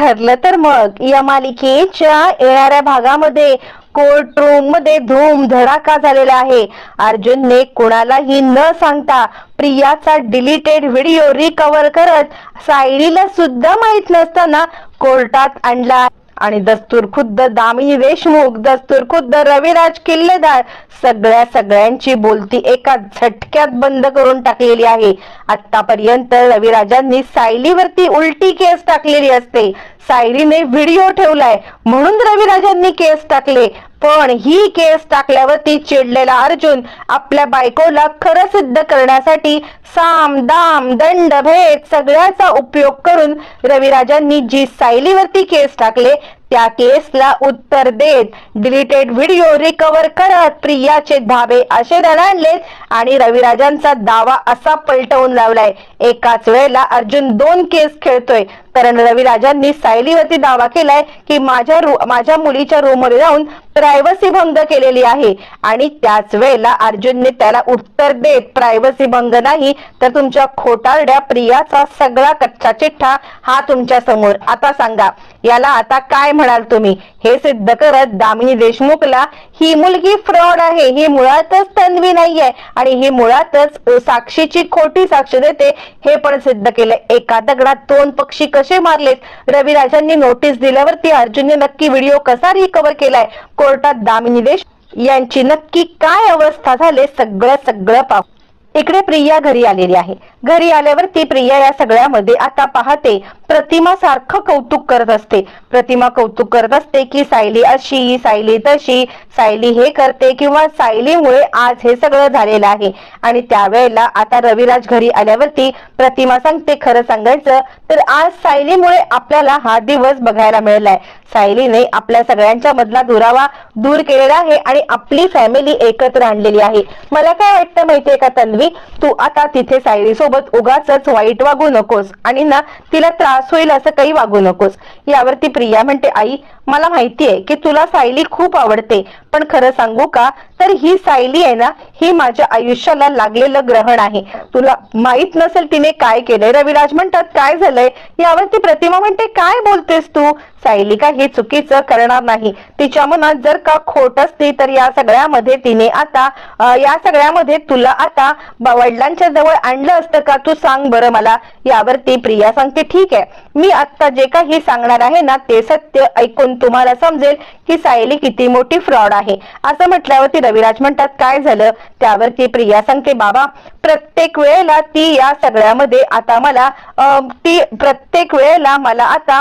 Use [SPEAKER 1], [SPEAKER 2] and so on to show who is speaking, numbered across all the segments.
[SPEAKER 1] ठरलं तर मग या मालिकेच्या येणाऱ्या भागामध्ये कोर्ट रूममध्ये धूम धडाका झालेला आहे. अर्जुनने कोणालाही न सांगता प्रियाचा डिलीटेड व्हिडिओ रिकव्हर करत सायरीला सुद्धा माहीत नसताना कोर्टात आणला. आणि दस्तूर खुद्द दामिनी देशमुख दस्तूर खुद्द रविराज किल्लेदार सगळ्या सगळ्यांची बोलती एका झटक्यात बंद करून टाकलेली आहे. आतापर्यंत रविराजांनी सायलीवरती उलटी केस टाकलेली असते. सायलीने व्हिडिओ ठेवलाय. म्हणून रविराजांनी केस टाकले. पण ही केस टाकल्यावरती चिडलेला अर्जुन आपल्या बायकोला खरं सिद्ध करण्यासाठी साम दाम दंड भेद सगळ्याचा उपयोग करून रविराजांनी जी सायलीवरती केस टाकले त्या केसला उत्तर देत डिलीटेड व्हिडिओ रिकव्हर करत प्रियाचे धाबे असे रणाडलेत आणि रविराजांचा दावा असा पलटवून लावलाय. एकाच वेळेला अर्जुन दोन केस खेळतोय. कारण रविराजांनी सायलीवरती दावा केलाय की माझ्या माझ्या मुलीच्या रूममध्ये जाऊन प्रायव्हसी भंग केलेली आहे. आणि त्याच वेळेला अर्जुनने त्याला उत्तर देत प्रायव्हसी भंग नाही तर तुमच्या खोटारड्या प्रियाचा सगळा कच्चा चिठ्ठा हा तुमच्यासमोर. आता सांगा याला आता काय म्हणाल तुम्ही? हे सिद्ध करत दामिनी देशमुखला ही मुलगी फ्रॉड आहे ही मुळातच तन्वी नाहीये आणि ही मुळातच साक्षीची खोटी साक्ष देते. हे पण सिद्ध केलंय एका दगडात दोन पक्षी कसे मारलेत? रविराजांनी नोटीस दिल्यावरती अर्जुनने नक्की व्हिडिओ कसा रिकव्हर केलाय? कोर्टात दामिनी देश यांची नक्की काय अवस्था झाले? सगळं सगळं पाहू. इकडे प्रिया घरी आलेली आहे. घरी आल्यावर ती प्रिया या सगळ्यामध्ये आता पाहते. प्रतिमा सारखं कौतुक करत असते. प्रतिमा कौतुक करत असते की सायली अशी सायली तशी. सायली हे करते किंवा सायलीमुळे आज हे सगळं झालेलं आहे. आणि त्यावेळेला आता रविराज घरी आल्यावरती प्रतिमा सांगते खरं सांगायचं तर आज सायलीमुळे आपल्याला हा दिवस बघायला मिळालाय. सायलीने आपल्या सगळ्यांच्या मधला दुरावा दूर केलेला आहे आणि आपली फॅमिली एकत्र आणलेली आहे. मला काय वाटतं माहितीये का तन्वी? तू आता तिथे सायली सोबत उगाच वाईट वागू नकोस आणि ना तिला त्रास होईल असं काही वागू नकोस. यावरती प्रिया म्हणते आई मला माहितीये की तुला सायली खूप आवडते पण खरं सांगू का? तर ही सायली आहे ना ही माझ्या आयुष्याला लागलेलं ग्रहण आहे. तुला माहीत नसेल तिने काय केलंय. रविराज म्हणतात काय झालंय? यावरती प्रतिमा म्हणते काय बोलतेस तू? सायलिका हे चुकीचं करणार नाही. तिच्या मनात जर का खोट असते तर या सगळ्यामध्ये तिने आता या सगळ्यामध्ये तुला आता वडिलांच्या जवळ आणलं असतं का? तू सांग बरं मला. यावरती प्रिया सांगते ठीक आहे. मी आता जे काही सांगणार आहे ना ते सत्य ऐकून तुम्हाला समजेल की सायली किती मोठी फ्रॉड आहे. असं म्हटल्यावरती रविराज म्हणतात काय झालं? त्यावरती प्रिया सांगते बाबा प्रत्येक वेळेला ती या सगळ्यामध्ये आता मला ती प्रत्येक वेळेला मला आता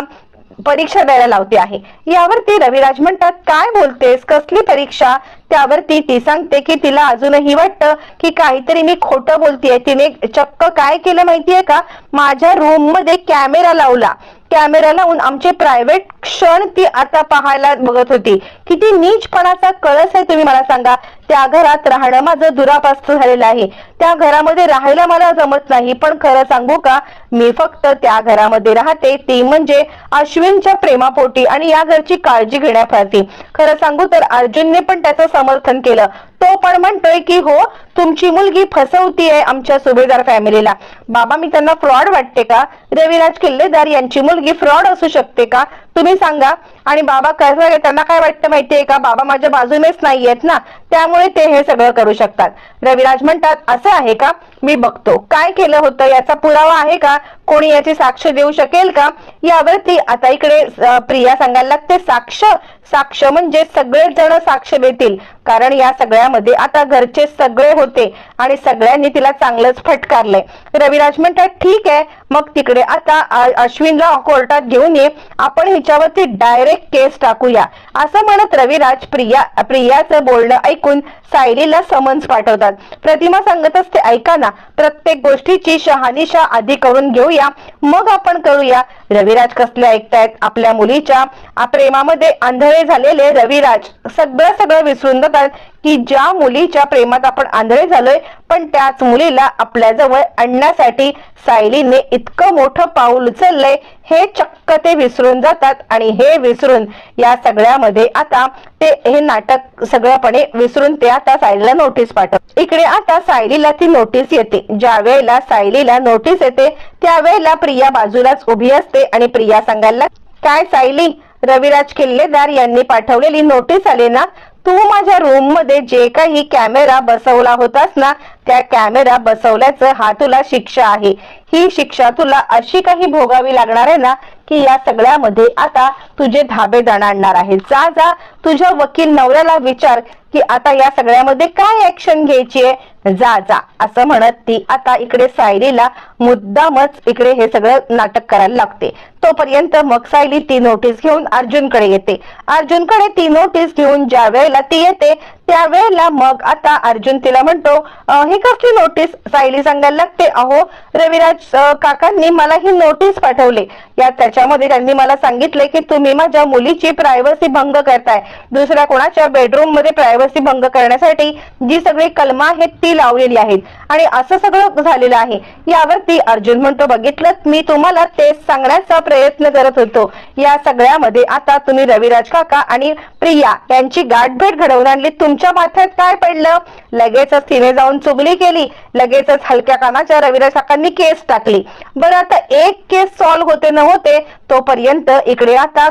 [SPEAKER 1] परीक्षा द्यायला लावते आहे. यावरती रविराज म्हणतात काय बोलतेस? कसली परीक्षा? त्यावरती ती सांगते की तिला अजूनही वाटतं की काहीतरी मी खोटं बोलतेय. तिने चक्क काय केलं माहितीये का? माझ्या रूममध्ये कॅमेरा लावला. कॅमेरा लावून आमचे प्रायव्हेट क्षण ती आता पाहायला बघत होती. किती नीचपणाचा कळस आहे तुम्ही मला सांगा. त्या घरात राहणं माझं दुरापास्त झालेलं आहे. त्या घरामध्ये राहायला मला जमत नाही. पण खरं सांगू का? मी फक्त त्या घरामध्ये राहते. ती म्हणजे अश्विनच्या प्रेमापोटी आणि या घरची काळजी घेण्यासाठी. खरं सांगू तर अर्जुनने पण त्याचं समर्थन केलं. तो पण म्हणतोय की हो तुमची मुलगी फसवतीये आमच्या सुभेदार फॅमिलीला. बाबा मी त्यांना फ्रॉड वाटते का? रविराज किल्लेदार यांची मुलगी फ्रॉड असू शकते का? तुम्ही सांगा. आणि बाबा कसं त्यांना काय वाटतं माहितीये का? बाबा माझ्या बाजूनेच नाहीयेत ना? त्यामुळे ते हे सगळं करू शकतात. रविराज म्हणतात असं आहे का? मी बघतो. काय केलं होतं? याचा पुरावा आहे का? कोणी याची साक्ष देऊ शकेल का? यावरती आता इकडे प्रिया सांगायला लागते साक्ष साक्ष म्हणजे सगळेच जण साक्ष देतील. कारण या सगळ्यामध्ये आता घरचे सगळे होते आणि सगळ्यांनी तिला चांगलंच फटकारलंय. रविराज म्हणतात ठीक आहे मग तिकडे आता अश्विनला कोर्टात घेऊन ये आपण ह्याच्यावरती डायरेक्ट केस टाकूया. असं म्हणत रविराज प्रिया प्रियाचं बोलणं ऐकून सायलीला समन्स पाठवतात. प्रतिमा सांगत असते ऐका ना प्रत्येक गोष्टीची शहानिशा आधी करून घेऊया मग आपण करूया. रविराज कसले ऐकतायत आपल्या मुलीच्या प्रेमामध्ये आंधळे झालेले रविराज सगळं सगळं विसरून जातात. की ज्या मुलीच्या प्रेमात आपण आंधळे झालोय पण त्याच मुलीला आपल्या जवळ आणण्यासाठी सायलीने इतकं मोठं पाऊल उचललंय हे चक्क ते विसरून जातात. आणि हे विसरून या सगळ्यामध्ये आता ते हे नाटक सगळ्यापणे विसरून ते आता सायलीला नोटीस पाठव इकडे आता सायलीला ती नोटीस येते. ज्या वेळेला सायलीला नोटीस येते त्यावेळेला प्रिया बाजूलाच उभी असते आणि प्रिया सांगायला काय सायली रविराज किल्लेदार यांनी पाठवलेली नोटीस आली ना तू माझ्या रूममध्ये जे काही कॅमेरा बसवला होतास ना त्या कॅमेरा बसवल्याचं हा तुला शिक्षा आहे. ही शिक्षा तुला अशी काही भोगावी लागणार आहे ना की या सगळ्यामध्ये आता तुझे धाबे दणाणणार आहे जा जा तुझ्या वकील नवऱ्याला विचार. की आता या सगळ्यामध्ये काय ऍक्शन घ्यायची आहे जा जा असं म्हणत ती आता इकडे सायलीला मुद्दामच इकडे हे सगळं नाटक करायला लागते. तोपर्यंत मग सायली ती नोटीस घेऊन अर्जुनकडे येते. अर्जुनकडे ती नोटीस घेऊन ज्या वेळेला ती येते त्यावेळेला मग आता अर्जुन तिला म्हणतो हे ही कसली नोटीस सायली सांगायला लागते अहो रविराज काकांनी मला ही नोटीस पाठवली. या त्याच्यामध्ये त्यांनी मला सांगितले की तुम्ही माझ्या मुलीची प्रायव्हसी भंग करताय. दुसऱ्या कोणाच्या बेडरूममध्ये प्रायव्हसी भंग करण्यासाठी जी सगळी कलमा आहेत ती लावलेली आहेत. आणि असं सगळं झालेलं आहे. यावरती अर्जुन म्हणतो बघितलं? मी तुम्हाला तेच सांगण्याचा प्रयत्न करत होतो. या सगळ्यामध्ये आता तुम्ही रविराज काका आणि प्रिया यांची गाठभेट घडवून आणली. तुमच्या माथ्यात काय पडलं? लगेचच तिने जाऊन चुगली केली. लगेचच हलक्या कानाच्या रविराज काकांनी केस टाकली. बरं आता एक केस सॉल्व्ह होते न होते तोपर्यंत इकडे आता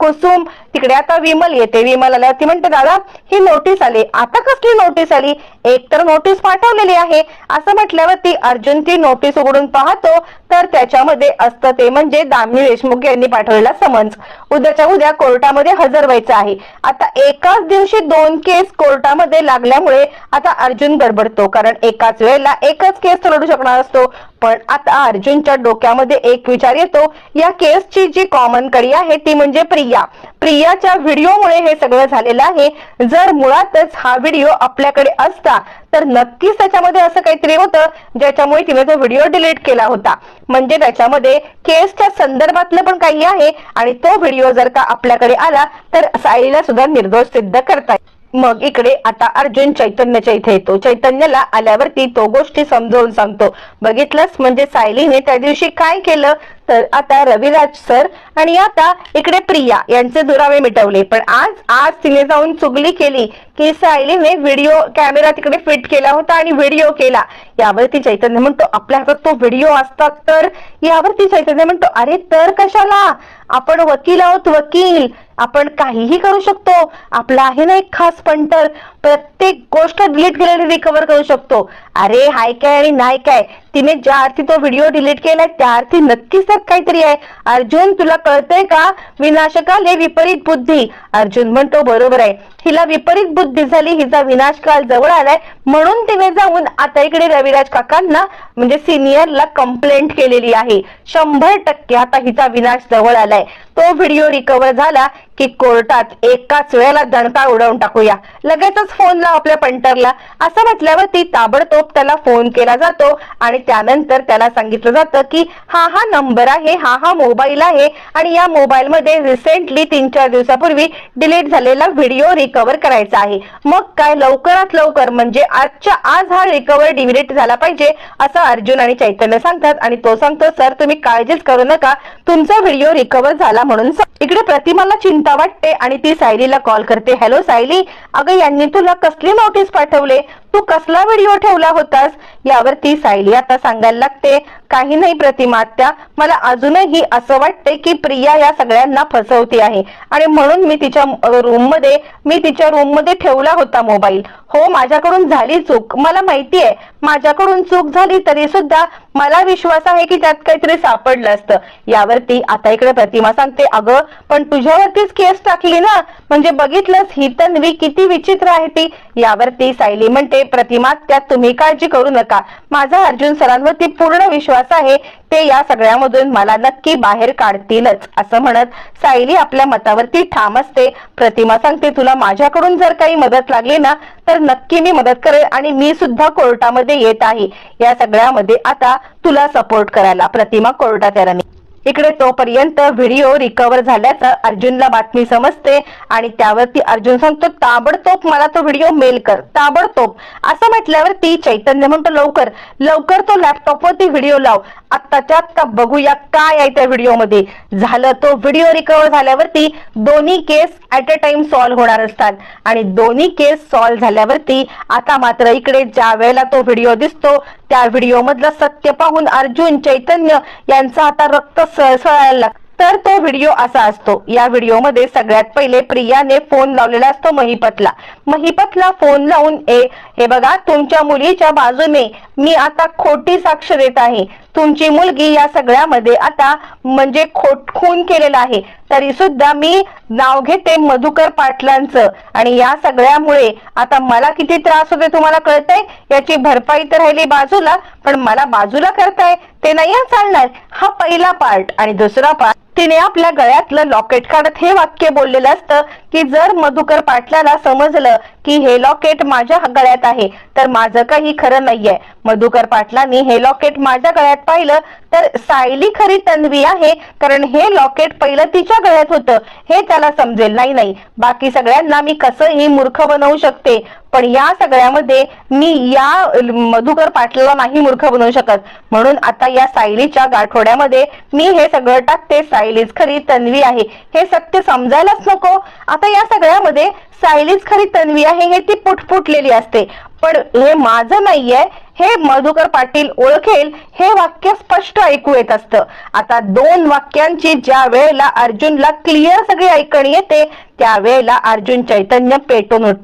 [SPEAKER 1] कुसुम तिकडे आता विमल येते. विमल आल्या ती म्हणते दादा ही नोटीस आली. आता कसली नोटीस आली? एक तर नोटीस पाठवलेली आहे. असं म्हटल्यावर ती अर्जुन ती नोटीस उघडून पाहतो. तर त्याच्यामध्ये असतं ते म्हणजे दामिनी देशमुख यांनी पाठवलेला समन्स. उद्याच्या उद्या कोर्टामध्ये हजर व्हायचं आहे. आता एकाच दिवशी दोन केस कोर्टामध्ये लागल्यामुळे आता अर्जुन गडबडतो कारण एकाच वेळेला एकच केस लढू शकणार असतो. पण आता अर्जुनच्या डोक्यामध्ये एक विचार येतो. या केसची जी कॉमन कडी आहे ती म्हणजे प्रिया. प्रियाच्या व्हिडिओमुळे हे सगळं झालेलं आहे. जर मुळातच हा व्हिडिओ आपल्याकडे असता तर नक्कीच त्याच्यामध्ये असं काहीतरी होतं ज्याच्यामुळे तिने तो व्हिडिओ डिलीट केला होता. म्हणजे त्याच्यामध्ये केसच्या संदर्भातलं पण काही आहे आणि तो व्हिडिओ जर का आपल्याकडे आला तर सायलीला सुद्धा निर्दोष सिद्ध करता मग इकडे आता अर्जुन चैतन्याच्या इथे येतो. चैतन्याला आल्यावरती तो गोष्टी समजावून सांगतो. बघितलंस? म्हणजे सायलीने त्या दिवशी काय केलं? तर आता रविराज सर आणि आता इकडे प्रिया यांचे दुरावे मिटवले. पण आज आज तिने जाऊन चुगली केली. की सायलीने व्हिडिओ कॅमेरा तिकडे फिट केला होता आणि व्हिडिओ केला. यावरती चैतन्य म्हणतो आपल्या हातात तो व्हिडिओ असतात तर? यावरती चैतन्य म्हणतो अरे तर कशाला? आपण वकील आहोत वकील. आपण काहीही करू शकतो. आपला आहे ना एक खास पंटर प्रत्येक गोष्ट डिलीट केलेली रिकवर करू शकतो. अरे हाय काय आणि नाही काय? तिने ज्या अर्थी तो व्हिडिओ डिलीट केलाय त्या अर्थी नक्कीच त्यात काहीतरी आहे. अर्जुन तुला कळतंय का? विनाशकाल हे विपरीत बुद्धी. अर्जुन म्हणतो बरोबर आहे. हिला विपरीत बुद्धी झाली हिचा विनाशकाल जवळ आलाय. म्हणून तिने जाऊन आता इकडे रविराज काकांना म्हणजे सिनियरला कंप्लेंट केलेली आहे. शंभर टक्के आता हिचा विनाश जवळ आलाय. तो व्हिडिओ रिकवर झाला की कोर्टात एकाच वेळेला दणका उडवून टाकूया. लगेचच फोन लाव आपल्या पंटरला असं म्हटल्यावर ती ताबडतोब त्याला फोन केला जातो आणि त्यानंतर त्याला सांगितलं जातं की हा हा नंबर आहे हा हा मोबाईल आहे आणि या मोबाईल मध्ये रिसेंटली तीन चार दिवसापूर्वी डिलीट झालेला व्हिडिओ रिकवर करायचा आहे. मग काय लवकरात लवकर म्हणजे आजच्या आज हा रिकवर डिलीट झाला पाहिजे असं अर्जुन आणि चैतन्य सांगतात आणि तो सांगतो सर तुम्ही काळजीच करू नका. तुमचा व्हिडिओ रिकवर झाला म्हणून इकडे प्रतिमाला चिंता वाटते आणि ती सायलीला कॉल करते हॅलो सायली अगं यांनी तुला कसली नोटीस पाठवले? तू कसला व्हिडिओ ठेवला होतास? यावरती सायली आता सांगायला लागते काही नाही प्रतिमा त्या मला अजूनही असं वाटते की प्रिया या सगळ्यांना फसवते आहे. आणि म्हणून मी तिच्या रूममध्ये मी तिच्या रूममध्ये ठेवला होता मोबाईल हो माझ्याकडून झाली चूक. मला माहिती आहे माझ्याकडून चूक झाली तरी सुद्धा मला विश्वास आहे की त्यात काहीतरी सापडलं असतं. यावरती आता इकडे प्रतिमा सांगते अगं पण तुझ्यावरतीच केस टाकली ना? म्हणजे बघितलंस ही तन्वी किती विचित्र आहे ती. यावरती सायली म्हणते प्रतिमा त्यात तुम्ही काळजी करू नका. माझा अर्जुन सरांवरती पूर्ण विश्वास आहे ते या सगळ्यामधून मला नक्की बाहेर काढतीलच असं म्हणत सायली आपल्या मतावरती ठाम असते. प्रतिमा सांगते तुला माझ्याकडून जर काही मदत लागली ना तर नक्की मी मदत करेल आणि मी सुद्धा कोर्टामध्ये येत आहे. या सगळ्यामध्ये आता तुला सपोर्ट करायला प्रतिमा कोर्टात येणार इकडे तोपर्यंत व्हिडिओ रिकवर झाल्याचं अर्जुनला बातमी समजते आणि त्यावरती अर्जुन सांगतो ताबडतोब मला तो व्हिडिओ मेल कर ताबडतोब. असं म्हटल्यावर ती चैतन्य म्हणतो लवकर लवकर तो लॅपटॉप वरती व्हिडिओ लाव. आत्ताच्या आत्ता बघूया काय आहे त्या व्हिडिओमध्ये झालं तो व्हिडिओ रिकवर झाल्यावरती दोन्ही case at a time solve होणार असतात. आणि दोन्ही केस सॉल्व्ह झाल्यावरती आता मात्र इकडे ज्या वेळेला तो व्हिडिओ दिसतो त्या व्हिडिओ मधलं सत्य पाहून अर्जुन चैतन्य यांचं आता रक्त सळसळायला लागतं तर तो व्हिडिओ असा असतो. या व्हिडिओमध्ये सगळ्यात पहिले प्रियाने फोन लावलेला असतो महिपतला. महिपतला फोन लावून ए हे बघा तुमच्या मुलीच्या बाजूने मी आता खोटी साक्ष देत आहे. तुमची मुलगी या सगळ्यामध्ये आता म्हणजे खोट खून केलेला आहे. तरी सुद्धा मी नाव घेते मधुकर पाटलांचं. आणि या सगळ्यामुळे आता मला किती त्रास होते तुम्हाला कळतंय? याची भरपाई तर राहिली बाजूला पण मला बाजूला करताय. ते नाही चालणार. हा पहिला पार्ट आणि दुसरा पार्ट तिने आपल्या गळ्यातलं लॉकेट काढत हे वाक्य बोललेलं असतं की जर मधुकर पाटलाला समजलं की हे लॉकेट माझ्या गळ्यात आहे. तर माझं काही खरं नाहीये. मधुकर पाटलांनी हे लॉकेट माझ्या गळ्यात पाहिलं तर सायली खरी तन्वी आहे कारण हे लॉकेट पहिलं तिच्या गळ्यात होतं. हे त्याला समजेल नाही नाही. बाकी सगळ्यांना मी कसंही मूर्ख बनवू शकते पण या सगळ्यामध्ये मी या मधुकर पाटलाला नाही मूर्ख बनवू शकत. म्हणून आता या सायलीच्या गाठोड्यामध्ये मी हे सगळं टाकते. सायलीच खरी तन्वी आहे. हे सत्य समजायलाच नको. आता या सगळ्यामध्ये सायलीच खरी तन्वी आहे हे ती पुटपुटलेली असते. पण हे माझं नाहीये हे मधुकर पाटील ओळखेल हे वाक्य स्पष्ट ऐकू येत असतं. आता दोन वाक्यांची ज्या वेळेला अर्जुनला क्लिअर सगळी ऐकणी येते त्यावेळेला अर्जुन चैतन्य पेटून उठ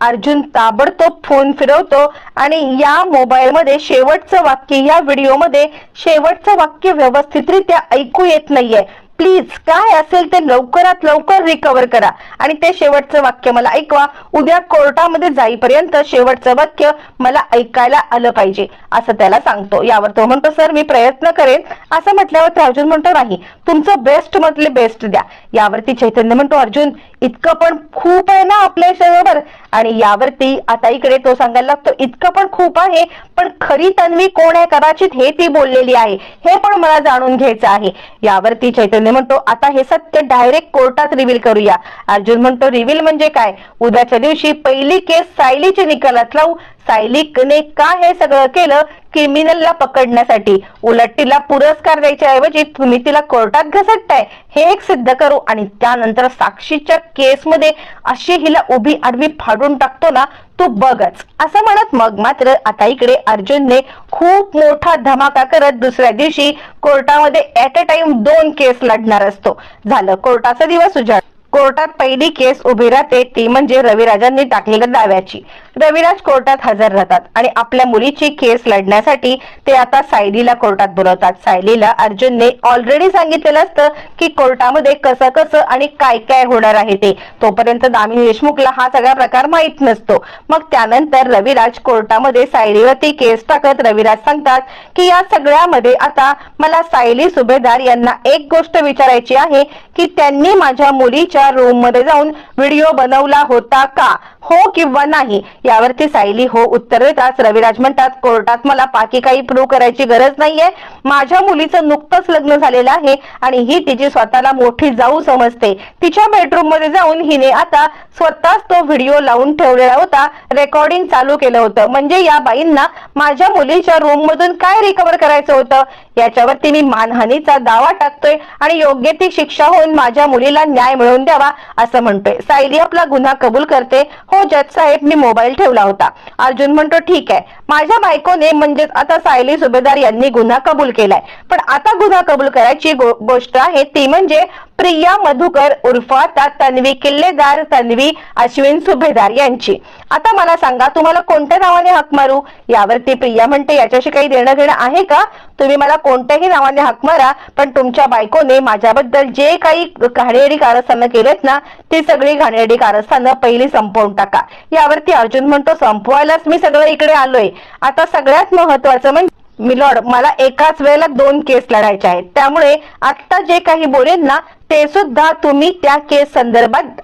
[SPEAKER 1] अर्जुन ताबडतोब फोन फिरवतो आणि या मोबाईल मध्ये शेवटचं वाक्य या व्हिडिओमध्ये शेवटचं वाक्य व्यवस्थितरित्या ऐकू येत नाहीये. प्लीज काय असेल ते लवकरात लवकर रिकवर करा. आणि ते शेवटचं वाक्य मला ऐकवा. उद्या कोर्टामध्ये जाईपर्यंत शेवटचं वाक्य मला ऐकायला आलं पाहिजे. असं त्याला सांगतो. यावर तो म्हणतो सर मी प्रयत्न करेन. असं म्हटल्यावर तो अर्जुन म्हणतो नाही तुमचं बेस्ट मधले बेस्ट द्या. यावरती चैतन्य म्हणतो अर्जुन इतकं पण खूप आहे ना आपल्या बरोबर आणि यावरती आता इकडे तो सांगायला लागतो इतकं पण खूप आहे पण खरी तन्वी कोण आहे कदाचित हे ती बोललेली आहे. हे पण मला जाणून घ्यायचं आहे. यावरती चैतन्य म्हणतो आता हे सत्य डायरेक्ट कोर्टात रिव्हील करूया. अर्जुन म्हणतो रिव्हील म्हणजे काय? उद्याच्या दिवशी पहिली केस सायलीच्या निकालात लावू. सायलीने का हे सगळं केलं? क्रिमिनलला पकडण्यासाठी. उलट तिला पुरस्कार द्यायच्या ऐवजी तुम्ही तिला कोर्टात घसटताय. हे एक सिद्ध करू. आणि त्यानंतर साक्षीच्या केसमध्ये अशी हिला उभी आडवी फाडून टाकतो ना तू बघच. असं म्हणत मग मात्र आता इकडे अर्जुनने खूप मोठा धमाका करत दुसऱ्या दिवशी कोर्टामध्ये ऍट अ टाइम दोन केस लढणार असतो. झालं. कोर्टाचा दिवस उजाड कोर्टात पहिली केस उभी राहते ती म्हणजे रविराजांनी टाकलेल्या दाव्याची. रविराज कोर्टात हजर राहतात आणि आपल्या मुलीची केस लढण्यासाठी ते आता सायलीला कोर्टात बोलवतात. सायलीला अर्जुनने ऑलरेडी सांगितलेलं असतं की कोर्टामध्ये कसं कसं आणि काय काय होणार आहे ते. तोपर्यंत दामिनी देशमुखला हा सगळा प्रकार माहीत नसतो. मग त्यानंतर रविराज कोर्टामध्ये सायलीवरती केस टाकत रविराज सांगतात की या सगळ्यामध्ये आता मला सायली सुभेदार यांना एक गोष्ट विचारायची आहे की त्यांनी माझ्या मुलीच्या रूममध्ये जाऊन व्हिडिओ बनवला होता का? हो किंवा नाही? यावरती सायली हो उत्तर देताच रविराज म्हणतात कोर्टात मला बाकी काही प्रूव्ह करायची गरज नाहीये. माझ्या मुलीचं नुकतंच लग्न झालेलं आहे आणि ही तिची स्वतःला मोठी जाऊ समजते. तिच्या बेडरूममध्ये जाऊन हिने आता स्वतःच तो व्हिडिओ लावून ठेवलेला होता. रेकॉर्डिंग चालू केलं होतं. म्हणजे या बाईंना माझ्या मुलीच्या रूम मधून काय रिकवर करायचं होतं? याच्यावरती मी मानहानीचा दावा टाकतोय आणि योग्य ती शिक्षा होऊन माझ्या मुलीला न्याय मिळवून द्या. द्यावा असं म्हणतोय. सायली आपला गुन्हा कबूल करते. हो जज साहेब मी मोबाईल ठेवला होता. अर्जुन म्हणतो ठीक आहे. माझ्या बायकोने म्हणजेच आता सायली सुभेदार यांनी गुन्हा कबूल केलाय. पण आता गुन्हा कबूल करायची गोष्ट आहे ती म्हणजे प्रिया मधुकर उर्फ आता तन्वी किल्लेदार तन्वी अश्विन सुभेदार यांची. आता मला सांगा तुम्हाला कोणत्या नावाने हक मारू? यावरती प्रिया म्हणते याच्याशी काही देणं घेणं आहे का? तुम्ही मला कोणत्याही नावाने हक मारा पण तुमच्या बायकोने माझ्याबद्दल जे काही घाणेरडी कारस्थानं केलेत ना ती सगळी घाणेरडी कारस्थानं पहिली संपवून टाका. यावरती अर्जुन म्हणतो संपवायलाच मी सगळं इकडे आलोय. आता सगळ्यात महत्वाचं म्हणजे मिलॉर्ड मला एकाच वेळेला दोन केस लढायचे आहेत. त्यामुळे आता जे काही बोलेन ना ते सुद्धा तुम्ही त्या केस संदर्भात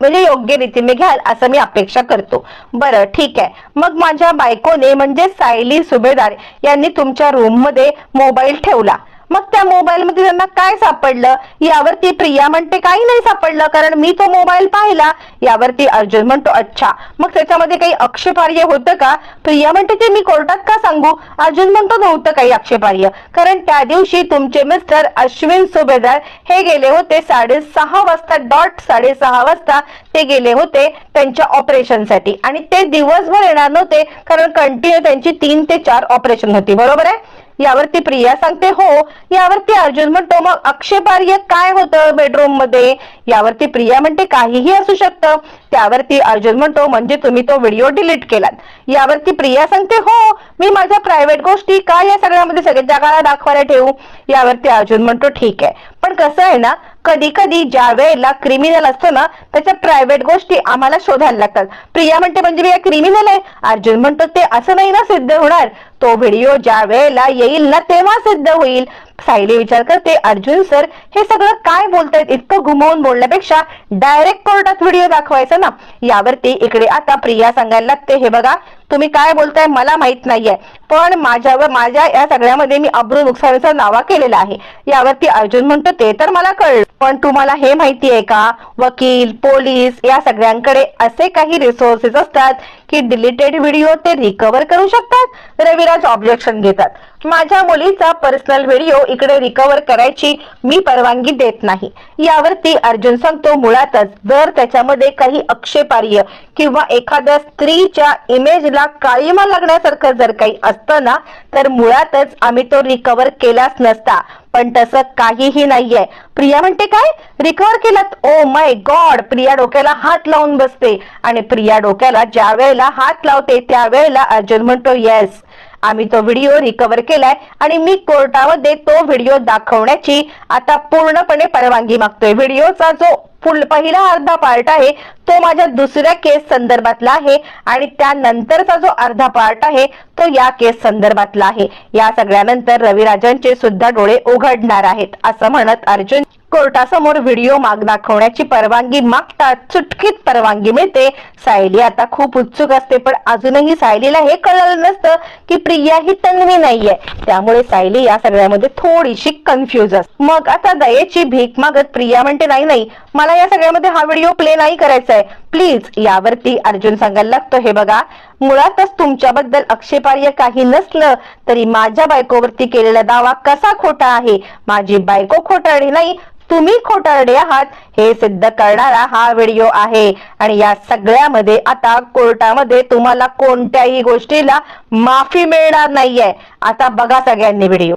[SPEAKER 1] म्हणजे योग्य रीतीने घ्याल असं मी अपेक्षा करतो. बरं ठीक आहे. मग माझ्या बायकोने म्हणजे सायली सुभेदार यांनी तुमच्या रूममध्ये मोबाईल ठेवला. मग त्या मोबाईल मध्ये त्यांना काय सापडलं? यावरती प्रिया म्हणते काही नाही सापडलं कारण मी तो मोबाईल पाहिला. यावरती अर्जुन म्हणतो अच्छा. मग त्याच्यामध्ये काही आक्षेपार्ह होतं का? प्रिया म्हणते ते मी कोर्टात का सांगू? अर्जुन म्हणतो नव्हतं काही आक्षेपार्ह. कारण त्या दिवशी तुमचे मिस्टर अश्विन सुभेदार हे गेले होते साडेसहा वाजता डॉट साडेसहा वाजता ते गेले होते त्यांच्या ऑपरेशनसाठी आणि ते दिवसभर येणार नव्हते कारण कंटिन्यू त्यांची तीन ते चार ऑपरेशन होती. बरोबर आहे? यावरती प्रिया सांगते हो यावरती अर्जुन म्हणतो मग अक्षेपार्य काय होतं बेडरूममध्ये? यावरती प्रिया म्हणते काहीही असू शकतं. त्यावरती अर्जुन म्हणतो म्हणजे तुम्ही तो व्हिडिओ डिलीट केलात. यावरती प्रिया सांगते हो मी माझ्या प्रायव्हेट गोष्टी का या सगळ्यामध्ये सगळ्या जगाला दाखवायला ठेवू? यावरती अर्जुन म्हणतो ठीक आहे. पण कसं आहे ना कधी कधी ज्या वेळेला क्रिमिनल असतो ना त्याच्या प्रायव्हेट गोष्टी आम्हाला शोधायला लागतात. प्रिया म्हणते म्हणजे मी क्रिमिनल आहे. अर्जुन म्हणतो ते असं नाही ना सिद्ध होणार. तो व्हिडिओ ज्या वेळेला येईल ना तेव्हा सिद्ध होईल. सायली विचार करते अर्जुन सर हे सगळं काय बोलतायत? इतकं घुमवून बोलण्यापेक्षा डायरेक्ट कोर्टात व्हिडिओ दाखवायचा ना? यावरती इकडे आता प्रिया सांगायला लागते. हे बघा तुम्ही काय बोलताय मला माहीत नाहीये. पण माझ्यावर माझ्या या सगळ्यामध्ये मी अब्रू नुकसानीचा दावा केलेला आहे. यावरती अर्जुन म्हणतो ते तर मला कळलं. पण तुम्हाला हे माहिती आहे का? वकील पोलीस या सगळ्यांकडे असे काही रिसोर्सेस असतात की डिलीटेड व्हिडिओ ते रिकव्हर करू शकतात. रविराज ऑब्जेक्शन घेतात. माझ्या मुलीचा पर्सनल व्हिडिओ इकडे रिकव्हर करायची मी परवानगी देत नाही. यावरती अर्जुन सांगतो मुळातच जर त्याच्यामध्ये काही आक्षेपार्ह किंवा एखाद्या स्त्रीच्या इमेज इमेजला काळीमा लागण्यासारखं जर काही असतं ना तर मुळातच आम्ही तो रिकव्हर केलाच नसता. पण तसं काहीही नाहीये. प्रिया म्हणते काय? रिकव्हर केलात? ओ माय गॉड प्रिया डोक्याला हात लावून बसते. आणि प्रिया डोक्याला ज्या वेळेला हात लावते त्यावेळेला अर्जुन म्हणतो येस आम्ही तो व्हिडिओ रिकव्हर केलाय. आणि मी कोर्टामध्ये तो व्हिडिओ दाखवण्याची आता पूर्णपणे परवानगी मागतोय. व्हिडिओचा जो पहिला अर्धा पार्ट आहे तो माझ्या दुसऱ्या केस संदर्भातला आहे आणि त्यानंतरचा जो अर्धा पार्ट आहे तो या केस संदर्भातला आहे. या सगळ्यानंतर रविराजांचे सुद्धा डोळे उघडणार आहेत असं म्हणत अर्जुन कोर्टासमोर व्हिडिओ माग दाखवण्याची परवानगी मागतात चुटकीत परवानगी मिळते. सायली आता खूप उत्सुक असते पण अजूनही सायलीला हे कळलं नसतं की प्रिया ही तन्वी नाहीये. त्यामुळे सायली या सगळ्यामध्ये थोडीशी कन्फ्युज असते. मग आता दयेची भीक मागत प्रिया म्हणते नाही नाही मला या सगळ्यामध्ये हा व्हिडिओ प्ले नाही करायचा आहे प्लीज यावरती अर्जुन सांगायला लागतो. हे बघा मुळातच तुमच्याबद्दल आक्षेपार्ह काही नसलं तरी माझ्या बायकोवरती केलेला दावा कसा खोटा आहे? माझी बायको खोटारडी नाही तुम्ही खोटारडे आहात हे सिद्ध करणारा हा व्हिडिओ आहे. आणि या सगळ्यामध्ये आता कोर्टामध्ये तुम्हाला कोणत्याही गोष्टीला माफी मिळणार नाहीये. आता बघा सगळ्यांनी व्हिडिओ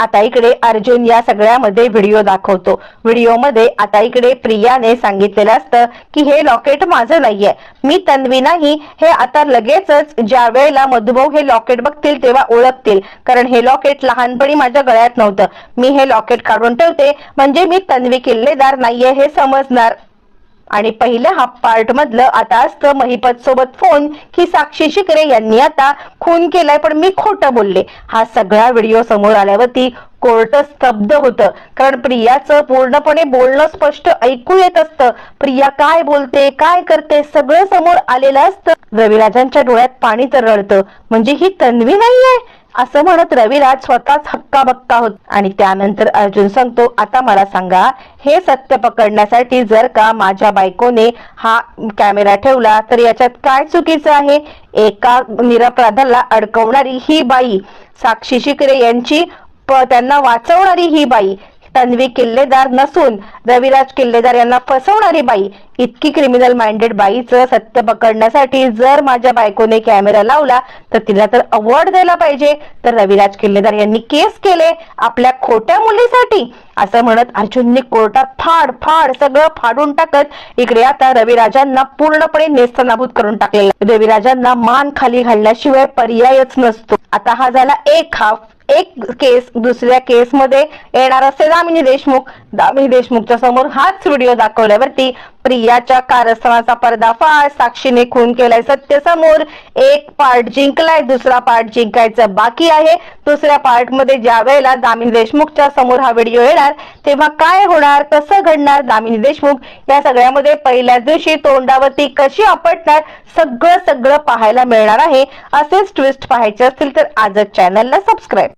[SPEAKER 1] आता इकडे अर्जुन या सगळ्यामध्ये व्हिडिओ दाखवतो. व्हिडिओमध्ये आता इकडे प्रियाने सांगितलेलं असतं की हे लॉकेट माझं नाहीये. मी तन्वी नाही. हे आता लगेचच ज्या वेळेला मधुभाऊ हे लॉकेट बघतील तेव्हा ओळखतील. कारण हे लॉकेट लहानपणी माझ्या गळ्यात नव्हतं. मी हे लॉकेट काढून ठेवते. म्हणजे मी तन्वी किल्लेदार नाहीये हे समजणार. आणि पहिल्या हा पार्ट मधलं आता असतं महिपत सोबत फोन की साक्षी शिकरे यांनी आता खून केलाय पण मी खोटं बोलले. हा सगळा व्हिडिओ समोर आल्यावरती कोर्ट स्तब्ध होतं. कारण प्रियाचं पूर्णपणे बोलणं स्पष्ट ऐकू येत असतं. प्रिया काय बोलते काय करते सगळं समोर आलेलं असतं. रविराजांच्या डोळ्यात पाणी तर रडतं म्हणजे ही तन्वी नाहीये? असं म्हणत रविराज स्वतःच हक्का बक्का होत. आणि त्यानंतर अर्जुन सांगतो आता मला सांगा हे सत्य पकडण्यासाठी जर का माझ्या बायकोने हा कॅमेरा ठेवला तर याच्यात काय चुकीचं आहे? एका निरपराधाला अडकवणारी ही बाई साक्षी शिकरे यांची प- त्यांना वाचवणारी ही बाई तन्वी किल्लेदार नसून रविराज किल्लेदार यांना फसवणारी बाई इतकी क्रिमिनल माइंडेड बाईचं सत्य पकडण्यासाठी जर माझ्या बायकोने कॅमेरा लावला तर तिला तर अवॉर्ड द्यायला पाहिजे. तर रविराज किल्लेदार यांनी केस केले आपल्या खोट्या मुलीसाठी. असं म्हणत अर्जुनने कोर्टात फाड फाड सगळं फाडून टाकत इकडे आता रविराजांना पूर्णपणे नेस्तनाभूत करून टाकलेलं रविराजांना मान खाली घालण्याशिवाय पर्यायच नसतो. आता हा झाला एक हाफ एक केस दुसऱ्या केस मध्ये येणार असते दामिनी देशमुख दामिनी देशमुखच्या समोर हाच व्हिडिओ दाखवल्यावरती प्रियाच्या कारस्थानाचा पर्दाफाश साक्षीने खून केलाय सत्य समोर एक पार्ट जिंकलाय दुसरा पार्ट जिंकायचं बाकी आहे. दुसऱ्या पार्टमध्ये ज्या वेळेला दामिनी देशमुखच्या समोर हा व्हिडिओ येणार तेव्हा काय होणार कसं घडणार दामिनी देशमुख? या सगळ्यामध्ये पहिल्याच दिवशी तोंडावरती कशी आपटणार सगळं सगळं पाहायला मिळणार आहे. असेच ट्विस्ट पाहायचे असतील तर आजच चॅनलला सबस्क्राईब